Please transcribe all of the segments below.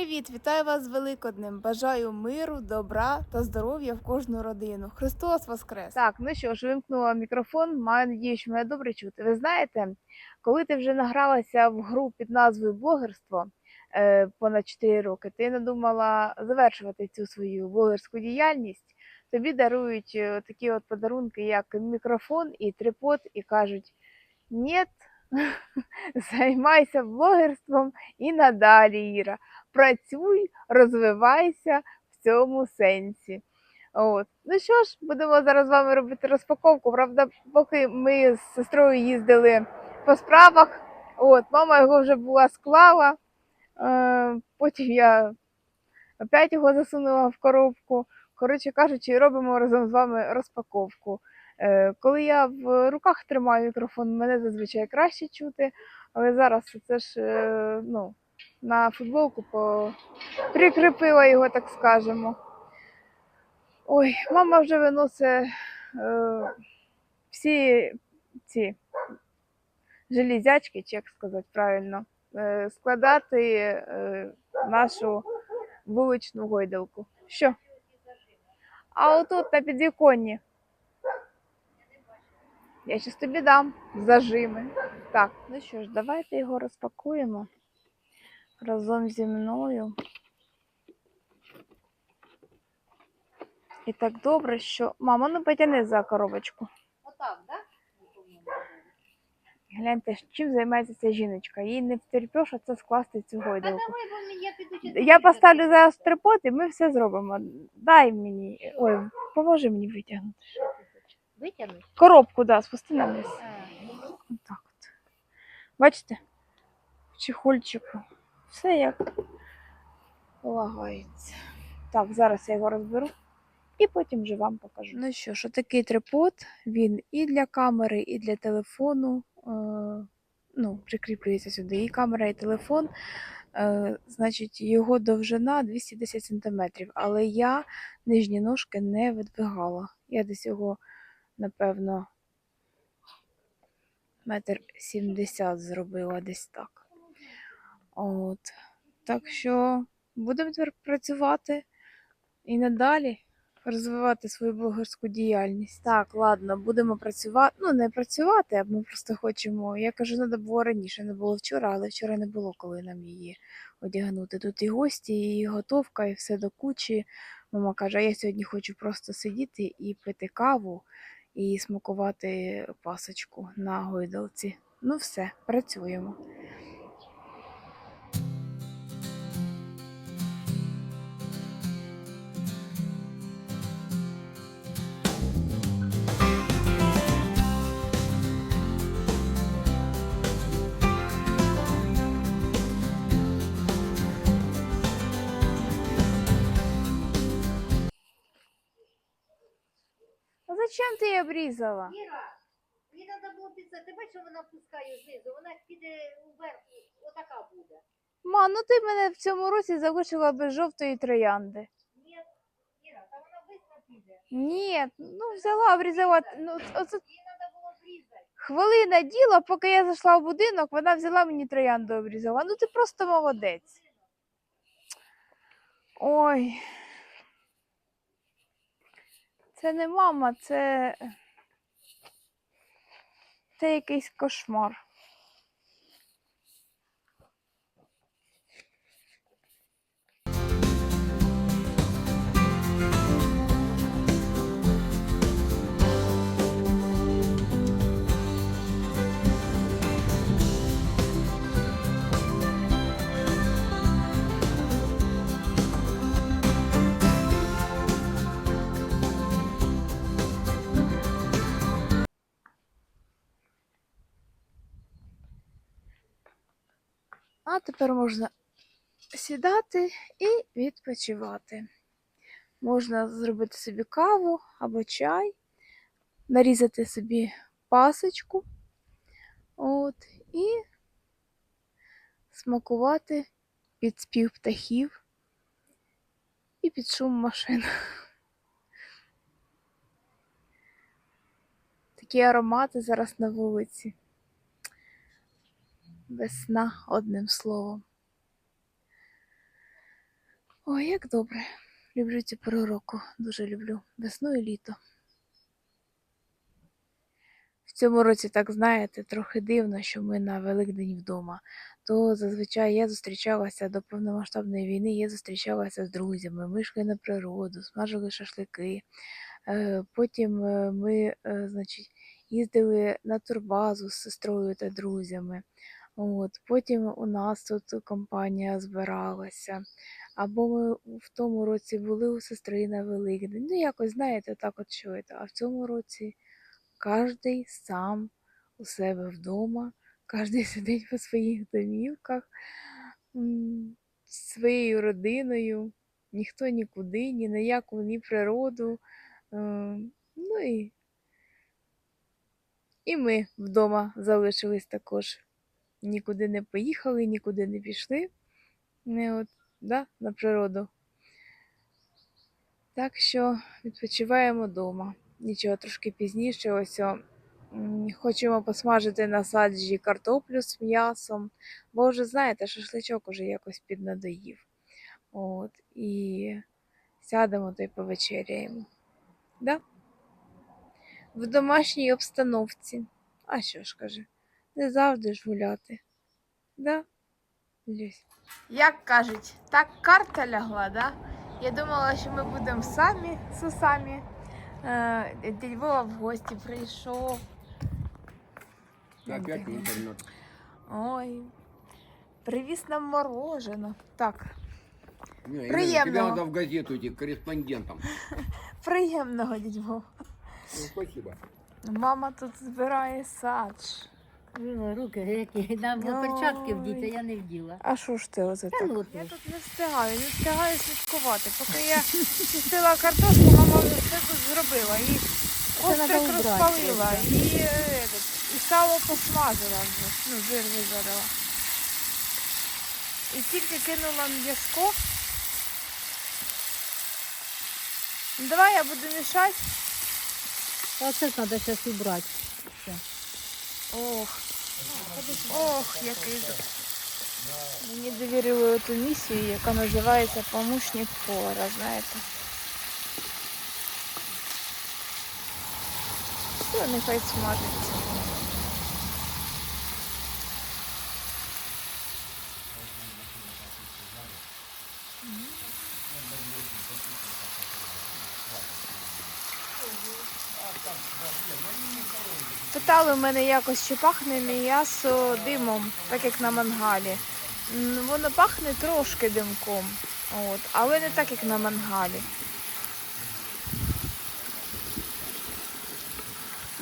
привіт! Вітаю вас з Великоднем! Бажаю миру, добра та здоров'я в кожну родину. Христос Воскрес! Так, ну що ж, вимкнула мікрофон. Маю надію, що мене добре чути. Ви знаєте, коли ти вже награлася в гру під назвою Блогерство е, понад 4 роки, ти надумала завершувати цю свою блогерську діяльність. Тобі дарують е, такі от подарунки, як мікрофон і трипод, і кажуть: ні, займайся блогерством і надалі, Іра. Працюй, розвивайся в цьому сенсі. От. Ну що ж, будемо зараз з вами робити розпаковку. Правда, поки ми з сестрою їздили по справах, от, мама його вже була склала. Е, потім я опять його засунула в коробку. Коротше кажучи, робимо разом з вами розпаковку. Е, Коли я в руках тримаю мікрофон, мене зазвичай краще чути, але зараз це ж е, ну, на футболку по... прикріпила його, так скажемо. Ой, мама вже виносить е, всі ці железячки, чи як сказати правильно, е, складати е, нашу вуличну гойдалку. Що? А отут на підвіконні. Я щас тобі дам зажими. Так, ну що ж, давайте його розпакуємо разом зі мною. І так добре, що. Мама, ну потяни за коробочку. Отак, да? Гляньте, чим займається ця жіночка. Їй не втерпеш, а це скласти цю гойдалку. я поставлю зараз трипод і ми все зробимо. Дай мені. Ой, поможи мені витягнути. Витягнути? Коробку, да, спусти на низ. Отак от. Бачите? В чехольчику. Все як полагається. Так, зараз я його розберу і потім вже вам покажу. Ну що ж, такий трипод, він і для камери, і для телефону. Е, ну, прикріплюється сюди і камера, і телефон. Е, значить, його довжина 210 см, але я нижні ножки не видвигала. Я десь його, напевно, метр сімдесят зробила десь так. От. Так що будемо працювати і надалі розвивати свою блогерську діяльність. Так, ладно, будемо працювати. Ну, не працювати, а ми просто хочемо. Я кажу, треба було раніше, не було вчора, але вчора не було, коли нам її одягнути. Тут і гості, і готовка, і все до кучі. Мама каже, а я сьогодні хочу просто сидіти і пити каву і смакувати пасочку на гойдалці. Ну все, працюємо. Зачем ти її обрізала? Іра, мені треба було піца. Ти бачиш, вона пускає знизу, вона піде вверх, отака буде. Ма, ну ти мене в цьому році залишила без жовтої троянди. Ні, Іра, та вона швидко піде. Ні, ну взяла, обрізала. Ну, оце треба було хвилина діла, поки я зайшла в будинок, вона взяла мені троянду обрізала. Ну ти просто молодець. Ой. Це не мама, це. Це якийсь кошмар. А тепер можна сідати і відпочивати. Можна зробити собі каву або чай, нарізати собі пасочку. От, і смакувати під спів птахів і під шум машин. Такі аромати зараз на вулиці. Весна, одним словом. Ой, як добре. Люблю цю пору року. Дуже люблю. Весну і літо. В цьому році, так знаєте, трохи дивно, що ми на Великдень вдома. То зазвичай я зустрічалася до повномасштабної війни, я зустрічалася з друзями, ми йшли на природу, смажили шашлики. Е, Потім е, ми, е, значить, їздили на турбазу з сестрою та друзями. От, потім у нас тут компанія збиралася. Або ми в тому році були у сестри на Великдень. Ну, якось, знаєте, так от це. А в цьому році кожний сам у себе вдома, кожний сидить по своїх домівках зі своєю родиною, ніхто нікуди, ні на яку, ні природу. Е, Ну і, і ми вдома залишились також. Нікуди не поїхали, нікуди не пішли. Не от, да, на природу. Так що відпочиваємо вдома. Нічого трошки пізніше. Ось о, хочемо посмажити на саджі картоплю з м'ясом, бо вже знаєте, шашличок уже якось піднадоїв. От, і сядемо та й повечеряємо. Да? В домашній обстановці. А що ж каже, не завжди ж гуляти. Да? Люсь? Як кажуть, так карта лягла, да? Я думала, що ми будемо самі з усами. Е, Дядь Вова в гості прийшов. Опять в интернет. Ой, привіз нам морожено. Так, Не, Приемного. Тебя надо в газету идти корреспондентом. приємного дядь Ну, спасибо. Мама тут збирає садж. Руки які. Нам було перчатки вдіти, я не вділа. А що ж ти оце Та так? Я тут не встигаю, не встигаю слідкувати. Поки я чистила картошку, мама вже все тут зробила. І убрати розпалила, і, е, і сало посмажила вже. Ну, жир вижарила. І тільки кинула м'яско. Давай я буду мішати. А це треба зараз убрати. Ох, ох, який. Мені довірили ту місію, яка називається помощник повара, знаєте. Все, нехай смажиться. Питали в мене якось, чи пахне м'ясо димом, так як на мангалі. Воно пахне трошки димком, от, але не так, як на мангалі.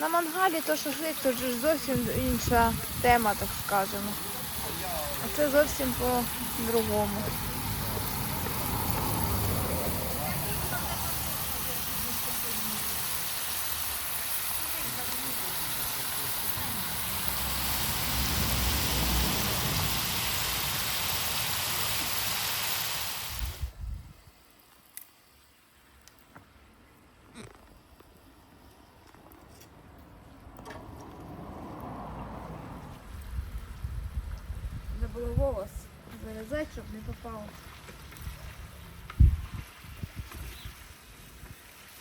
На мангалі то шашлик, то ж зовсім інша тема, так скажемо. А це зовсім по-другому. Забула волос зав'язати, щоб не попало.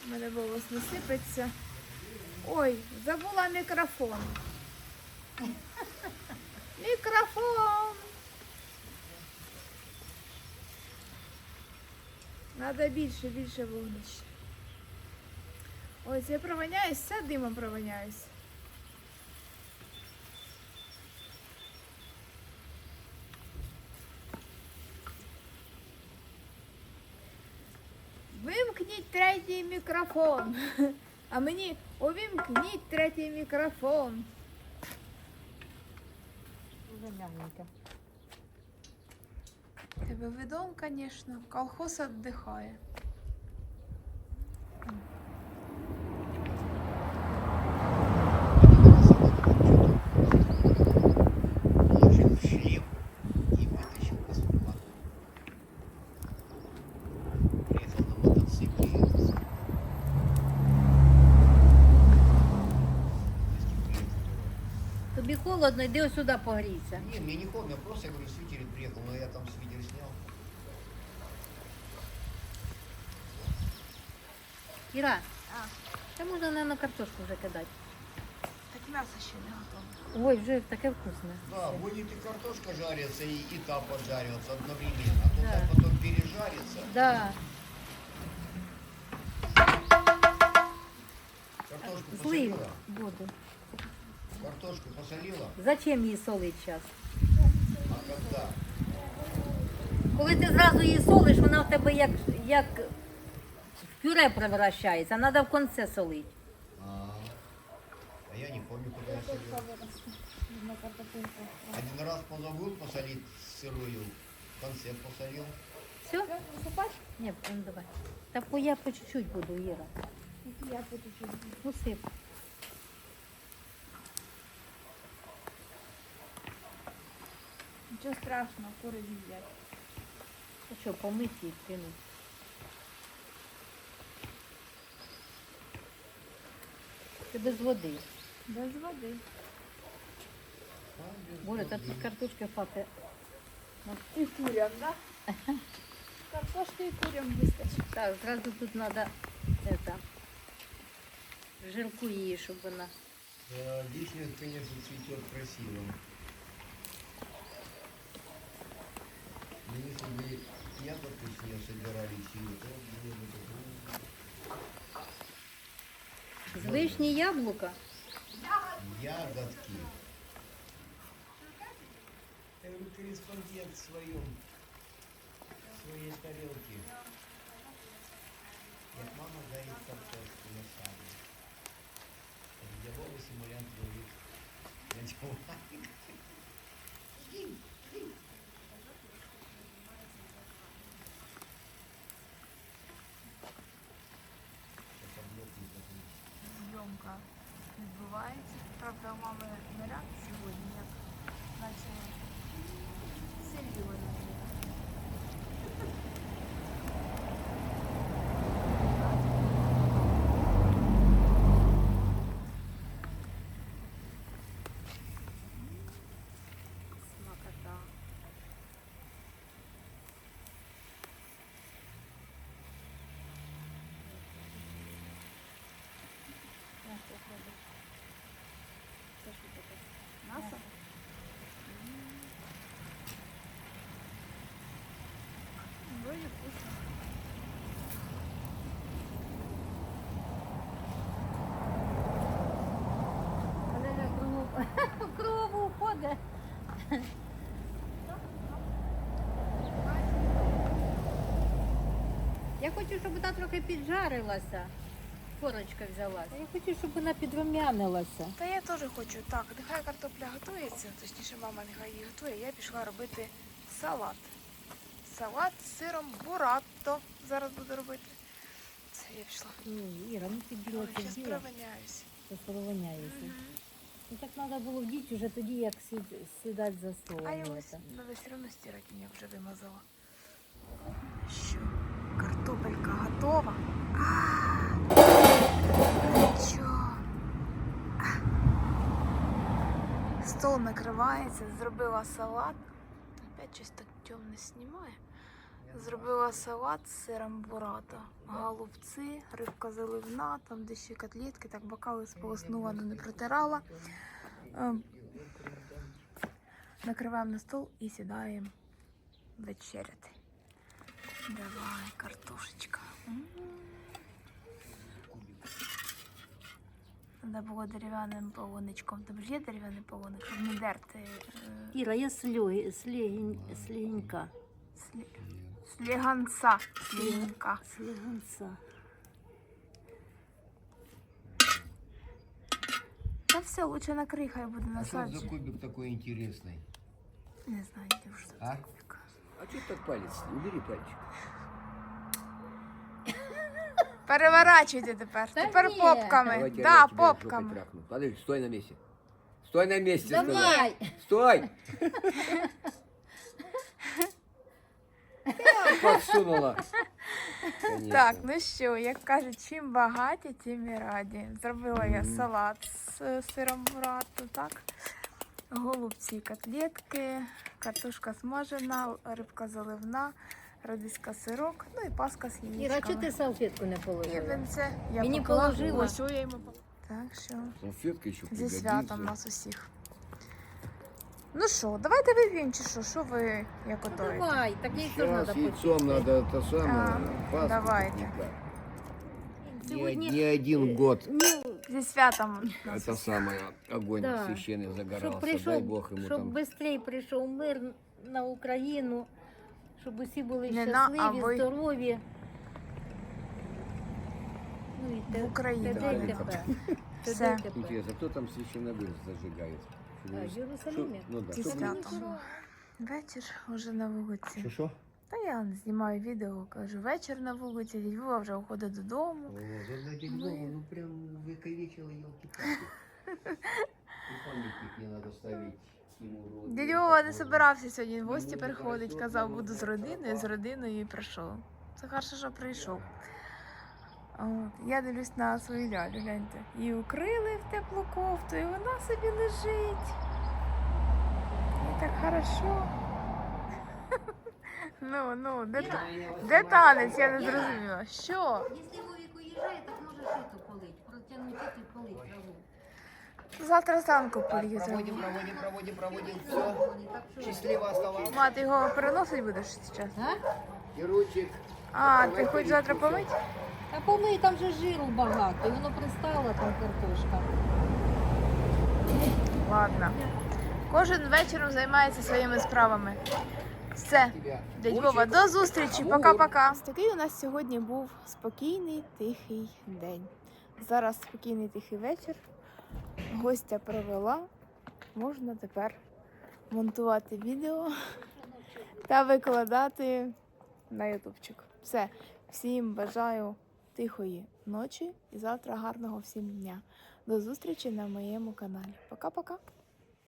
У мене волос не сипеться. Ой, забула мікрофон. Мікрофон. Надо більше, більше вогнища. Ось я провоняюсь, вся димом провоняюсь. Вимкніть третій мікрофон. А мені увімкніть третій мікрофон. Дуже м'ягеньке. Тебе видом, звісно, колхоз віддихає. холодно, йди ось сюди погрійся. Не, мне не холодно, я просто, я говорю, свитер приехал, но я там свитер снял. Ира, А, це можна, мабуть, картошку закидать? так мясо еще не готово. Ой, уже таке вкусне. Да, будет и картошка жариться, и, и та поджарится одновременно. А то Да. так потом пережарится. Да. Картошку Злив посолила? Картошку посолила? Зачем її солить зараз? А когда? Коли ти зразу її солиш, вона в тебе як, як в пюре превращається. Треба в конце солити. А, а я не помню, куда я солил. Один раз позабыл посолить сырую, в конце посолил. Все? Ні, ну давай. Та я по чуть-чуть буду, Іра. Я буду ще. Ну Нічого страшного, кури їдять. Ну що, помити і кинуть. Ти без води. Без води. Боже, та воды. тут картошки фати. І курям, так? Да? Картошки і курям вистачить. Так, зразу тут треба это, жирку її, щоб вона. Вишня, конечно, цветет красиво. Если бы ягодку с нее то было бы яблука. Ягодки. Корреспондент в своем, в своей тарелке. Как мама дарит картошку на саду. Рядового симулянт ловит на Я хочу, щоб вона трохи піджарилася. Корочка взялася. Я хочу, щоб вона підрумянилася. Та я теж хочу. Так, нехай картопля готується, точніше, мама нехай її готує. Я пішла робити салат. Салат з сиром буратто. Зараз буду робити. Це я пішла. Ні, Іра, ну ти біла ти біла. провиняюсь. Це провоняється. Ну так треба було вдіти вже тоді, як сідати за столом. А я ось це. треба все одно стирати, мені вже вимазала. Що? Картопелька готова. Стол накривається, зробила салат. Опять щось так темне знімає. Зробила салат з сиром бурата. Голубці, рибка заливна, там де ще котлетки, так бокали сполоснула, але не протирала. Ем, Накриваємо на стол і сідаємо вечеряти. Давай, картошечка. Треба було дерев'яним полоничком. Там ж є дерев'яний полоник, щоб не дерти е, Іра, я слюги, слігінь, слігінька. слі... сліганця. Слігінка. Слігунця. Та все, лучше накрий, хай буде А что за насадження. кубик такой интересный? Не знаю, де вже А? це кубик. А что так палец? Убери пальчик. Переворачуйте тепер. Та тепер ні. попками. Давайте Да, я тебя жопой попками. трахну. Подожди, стой на месте. Стой на месте, сказал. Давай! Стой! Подсунула. Конечно. Так, ну що, як кажуть, чим багаті, тим і раді. Зробила я салат з е, сиром бурату, так? Голубці, котлетки, картошка смажена, рибка заливна, радиска сирок, ну і паска з Іра, чого ти салфетку не І положила? венце я Мені поклала. положила. Ось, що я йому поклала. Так що Салфетка еще зі пригодится. святом нас усіх. Ну що, давайте вип'ємо чи що? Що ви як Ну, готуєте? давай, так їй теж Сейчас треба яйцом надо это самое. А, пасту давайте. никак. Не, Сьогодні не один год Ні, Зі святом нас это усіх. самое огонь Да. священный загорался. щоб Дай прийшов, Бог ему щоб там. швидше прийшов мир на Україну, щоб усі були Не на, а щасливі, ви. здорові. Ну, і В те- Україні. те- Да, те- да. тепер. Те- Все. те- тепер. Интересно, кто там священногор зажигает? А, Чтобы- в Єрусалимі? Шо- Ну да. Зі чтобы- святом. Вечір уже на вулиці. Что-что? Та я знімаю відео, кажу, вечір на вулиці, дядь Вова вже уходить додому. О, да, дядя Вова, ну прям выковечила елки-палки. И памятник мне надо ставить ему в Дядь Вова не собирався сьогодні в гості приходить, казав, буду з родиною, з родиною і прийшов. Це хорошо, що прийшов. От. Я дивлюсь на свою лялю, гляньте. Її укрили в теплу кофту, і вона собі лежить. І так хорошо. Ну, ну, де, та- де танець? Я не зрозуміла. Що? Якщо Вовік уїжджає, так може шиту полить, протягнути і полить траву. Завтра зранку полізу. Проводим, проводим, проводим, проводим. Все. Так що- Мати його переносить будеш зараз? А? И. А, ти хоч завтра помить? Та помий, там же жиру багато, і воно пристало там картошка. Ладно. Кожен вечором займається своїми справами. Все. Дядь Вова, до зустрічі. Пока-пока. Такий у нас сьогодні був спокійний тихий день. Зараз спокійний тихий вечір. Гостя провела. Можна тепер монтувати відео та викладати на ютубчик. Все. Всім бажаю тихої ночі і завтра гарного всім дня. До зустрічі на моєму каналі. Пока-пока.